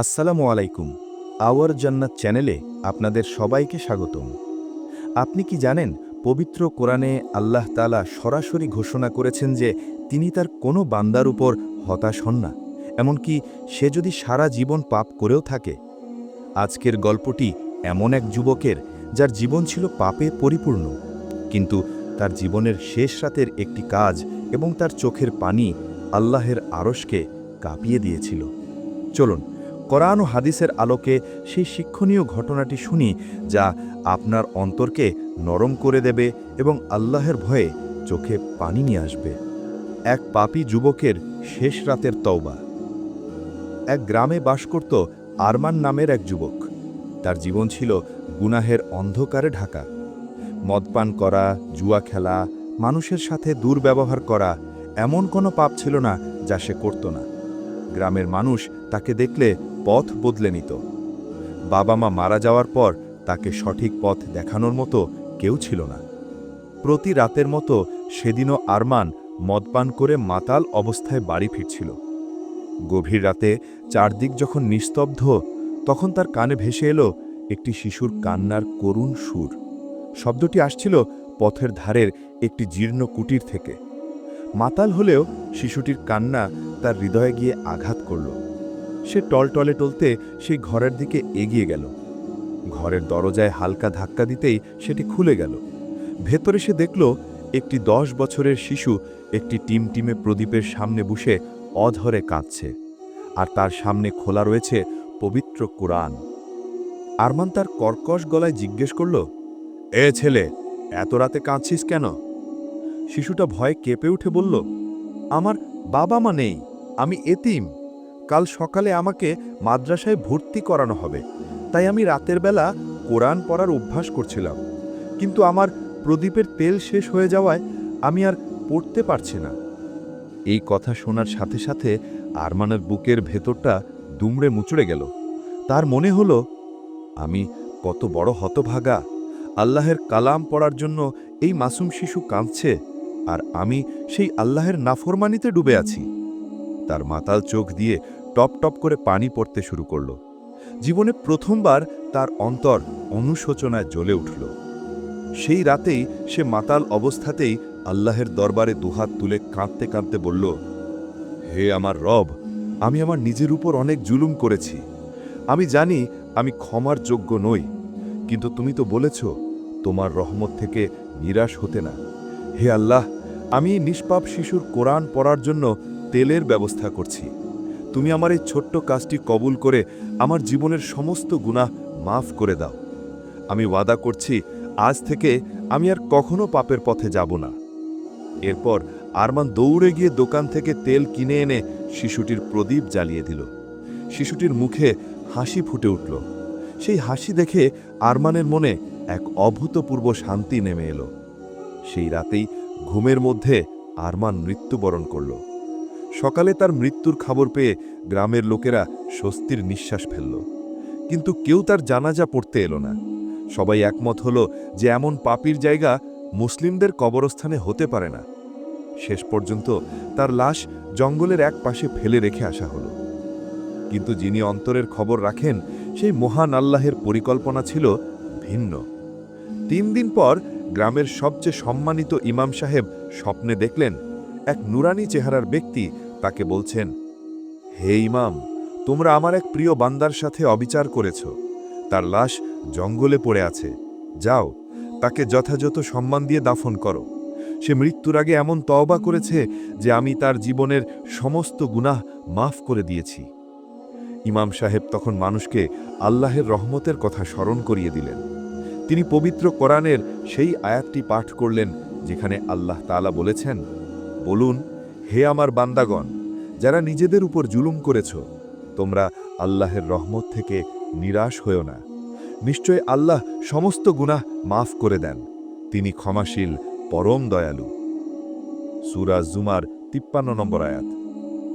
আসসালামু আলাইকুম। আওয়ার জান্নাত চ্যানেলে আপনাদের সবাইকে স্বাগতম। আপনি কি জানেন, পবিত্র কোরআনে আল্লাহ তালা সরাসরি ঘোষণা করেছেন যে তিনি তার কোনো বান্দার উপর হতাশ হন না, এমনকি সে যদি সারা জীবন পাপ করেও থাকে। আজকের গল্পটি এমন এক যুবকের, যার জীবন ছিল পাপে পরিপূর্ণ, কিন্তু তার জীবনের শেষ রাতের একটি কাজ এবং তার চোখের পানি আল্লাহের আরশকে কাঁপিয়ে দিয়েছিল। চলুন কোরআন ও হাদিসের আলোকে সেই শিক্ষণীয় ঘটনাটি শুনি, যা আপনার অন্তরকে নরম করে দেবে এবং আল্লাহের ভয়ে চোখে পানি নিয়ে আসবে। এক পাপী যুবকের শেষ রাতের তওবা। এক গ্রামে বাস করত আরমান নামের এক যুবক। তার জীবন ছিল গুনাহের অন্ধকারে ঢাকা। মদপান করা, জুয়া খেলা, মানুষের সাথে দুর্ব্যবহার করা এমন কোনো পাপ ছিল না যা সে করত না। গ্রামের মানুষ তাকে দেখলে পথ বদলে নিত। বাবা মা মারা যাওয়ার পর তাকে সঠিক পথ দেখানোর মতো কেউ ছিল না। প্রতি রাতের মতো সেদিনও আরমান মদপান করে মাতাল অবস্থায় বাড়ি ফিরছিল। গভীর রাতে চারদিক যখন নিস্তব্ধ, তখন তার কানে ভেসে এলো একটি শিশুর কান্নার করুণ সুর। শব্দটি আসছিল পথের ধারের একটি জীর্ণ কুটির থেকে। মাতাল হলেও শিশুটির কান্না তার হৃদয়ে গিয়ে আঘাত করল। সে টলটলে টলতে সেই ঘরের দিকে এগিয়ে গেল। ঘরের দরজায় হালকা ধাক্কা দিতেই সেটি খুলে গেল। ভেতরে সে দেখল একটি দশ বছরের শিশু একটি টিমটিমে প্রদীপের সামনে বসে অধরে কাঁদছে আর তার সামনে খোলা রয়েছে পবিত্র কোরআন। আরমান তার কর্কশ গলায় জিজ্ঞেস করল, এ ছেলে, এত রাতে কাঁদছিস কেন? শিশুটা ভয়ে কেঁপে উঠে বলল, আমার বাবা মা নেই, আমি এতিম। কাল সকালে আমাকে মাদ্রাসায় ভর্তি করানো হবে। তাই আমি রাতের বেলা কোরআন পড়ার অভ্যাস করছিলাম। কিন্তু আমার প্রদীপের তেল শেষ হয়ে যাওয়ায় আমি আর পড়তে পারছি না। এই কথা শোনার সাথে সাথে আরমানের বুকের ভেতরটা দুমড়ে মুচড়ে গেল। তার মনে হলো, আমি কত বড় হতভাগা। আল্লাহের কালাম পড়ার জন্য এই মাসুম শিশু কাঁদছে, আর আমি সেই আল্লাহের নাফরমানিতে ডুবে আছি। তার মাতাল চোখ দিয়ে টপ টপ করে পানি পড়তে শুরু করল। জীবনে প্রথমবার তার অন্তর অনুশোচনায় জ্বলে উঠল। সেই রাতেই সে মাতাল অবস্থাতেই আল্লাহের দরবারে দুহাত তুলে কাঁদতে কাঁদতে বলল, হে আমার রব, আমি আমার নিজের উপর অনেক জুলুম করেছি। আমি জানি আমি ক্ষমার যোগ্য নই, কিন্তু তুমি তো বলেছ, তোমার রহমত থেকে নিরাশ হতে না। হে আল্লাহ, আমি নিষ্পাপ শিশুর কোরআন পড়ার জন্য তেলের ব্যবস্থা করছি। তুমি আমার এই ছোট্ট কাজটি কবুল করে আমার জীবনের সমস্ত গুনাহ মাফ করে দাও। আমি ওয়াদা করছি, আজ থেকে আমি আর কখনো পাপের পথে যাব না। এরপর আরমান দৌড়ে গিয়ে দোকান থেকে তেল কিনে এনে শিশুটির প্রদীপ জ্বালিয়ে দিল। শিশুটির মুখে হাসি ফুটে উঠল। সেই হাসি দেখে আরমানের মনে এক অভূতপূর্ব শান্তি নেমে এলো। সেই রাতেই ঘুমের মধ্যে আরমান মৃত্যুবরণ করল। সকালে তার মৃত্যুর খবর পেয়ে গ্রামের লোকেরা স্বস্তির নিঃশ্বাস ফেলল। কিন্তু কেউ তার জানাজা পড়তে এলো না। সবাই একমত হলো যে এমন পাপির জায়গা মুসলিমদের কবরস্থানে হতে পারে না। শেষ পর্যন্ত তার লাশ জঙ্গলের এক পাশে ফেলে রেখে আসা হলো। কিন্তু যিনি অন্তরের খবর রাখেন, সেই মহান আল্লাহের পরিকল্পনা ছিল ভিন্ন। তিন দিন পর গ্রামের সবচেয়ে সম্মানিত ইমাম সাহেব স্বপ্নে দেখলেন এক নুরানি চেহারার ব্যক্তি তাকে বলছেন, হে ইমাম, তোমরা আমার এক প্রিয় বান্দার সাথে অবিচার করেছ। তার লাশ জঙ্গলে পড়ে আছে। যাও, তাকে যথাযথ সম্মান দিয়ে দাফন করো। সে মৃত্যুর আগে এমন তওবা করেছে যে আমি তার জীবনের সমস্ত গুনাহ মাফ করে দিয়েছি। ইমাম সাহেব তখন মানুষকে আল্লাহের রহমতের কথা স্মরণ করিয়ে দিলেন। তিনি পবিত্র কোরআনের সেই আয়াতটি পাঠ করলেন, যেখানে আল্লাহ তাআলা বলেছেন বলুন, হে আমার বান্দাগণ, যারা নিজেদের উপর জুলুম করেছ, তোমরা আল্লাহের রহমত থেকে নিরাশ হয়েও না। নিশ্চয় আল্লাহ সমস্ত গুনাহ মাফ করে দেন। তিনি ক্ষমাশীল, পরম দয়ালু। সুরা জুমার তিপ্পান্ন নম্বর আয়াত।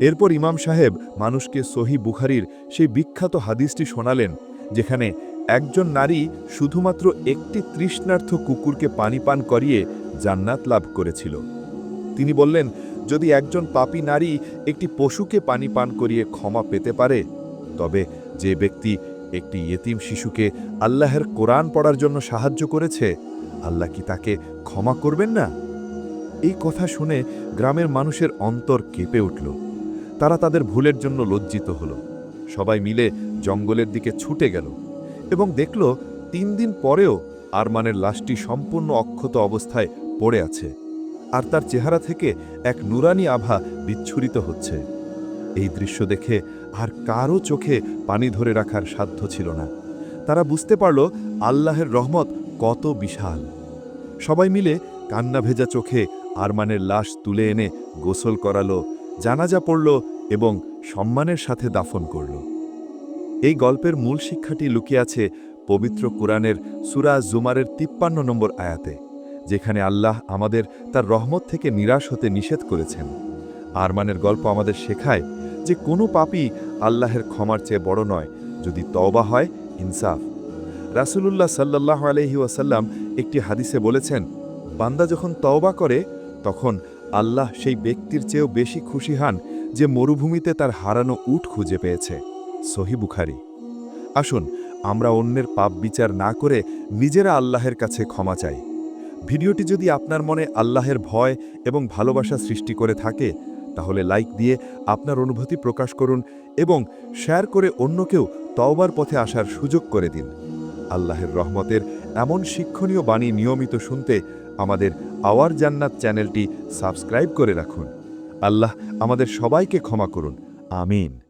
এরপর ইমাম সাহেব মানুষকে সহি বুখারির সেই বিখ্যাত হাদিসটি শোনালেন, যেখানে একজন নারী শুধুমাত্র একটি তৃষ্ণার্থ কুকুরকে পানি পান করিয়ে জান্নাত লাভ করেছিল। তিনি বললেন, যদি একজন পাপী নারী একটি পশুকে পানি পান করিয়ে ক্ষমা পেতে পারে, তবে যে ব্যক্তি একটি ইয়েতিম শিশুকে আল্লাহের কোরআন পড়ার জন্য সাহায্য করেছে, আল্লাহ কি তাকে ক্ষমা করবেন না? এই কথা শুনে গ্রামের মানুষের অন্তর কেঁপে উঠল। তারা তাদের ভুলের জন্য লজ্জিত হল। সবাই মিলে জঙ্গলের দিকে ছুটে গেল এবং দেখল, তিন দিন পরেও আরমানের লাশটি সম্পূর্ণ অক্ষত অবস্থায় পড়ে আছে। আর তার চেহারা থেকে এক নুরানি আভা বিচ্ছুরিত হচ্ছে। এই দৃশ্য দেখে আর কারও চোখে পানি ধরে রাখার সাধ্য ছিল না। তারা বুঝতে পারল আল্লাহের রহমত কত বিশাল। সবাই মিলে কান্না ভেজা চোখে আরমানের লাশ তুলে এনে গোসল করালো, জানাজা পড়ল এবং সম্মানের সাথে দাফন করল। এই গল্পের মূল শিক্ষাটি লুকিয়ে আছে পবিত্র কোরআনের সুরা জুমারের তিপ্পান্ন নম্বর আয়াতে। যেখানে আল্লাহ আমাদের তার রহমত থেকে নিরাশ হতে নিষেধ করেছেন। আরমানের গল্প আমাদের শেখায় যে কোনো পাপই আল্লাহের ক্ষমার চেয়ে বড় নয়, যদি তওবা হয়, ইনসাফ। রাসূলুল্লাহ সাল্লাহ আলহি ওয়াসাল্লাম একটি হাদিসে বলেছেন, বান্দা যখন তওবা করে, তখন আল্লাহ সেই ব্যক্তির চেয়েও বেশি খুশি হন যে মরুভূমিতে তার হারানো উট খুঁজে পেয়েছে। সহি বুখারি। আসুন, আমরা অন্যের পাপ বিচার না করে নিজেরা আল্লাহের কাছে ক্ষমা চাই। ভিডিওটি যদি আপনার মনে আল্লাহের ভয় এবং ভালোবাসা সৃষ্টি করে থাকে, তাহলে লাইক দিয়ে আপনার অনুভূতি প্রকাশ করুন এবং শেয়ার করে অন্যকেও তওবার পথে আসার সুযোগ করে দিন। আল্লাহের রহমতের এমন শিক্ষণীয় বাণী নিয়মিত শুনতে আমাদের আওয়ার জান্নাত চ্যানেলটি সাবস্ক্রাইব করে রাখুন। আল্লাহ আমাদের সবাইকে ক্ষমা করুন। আমিন।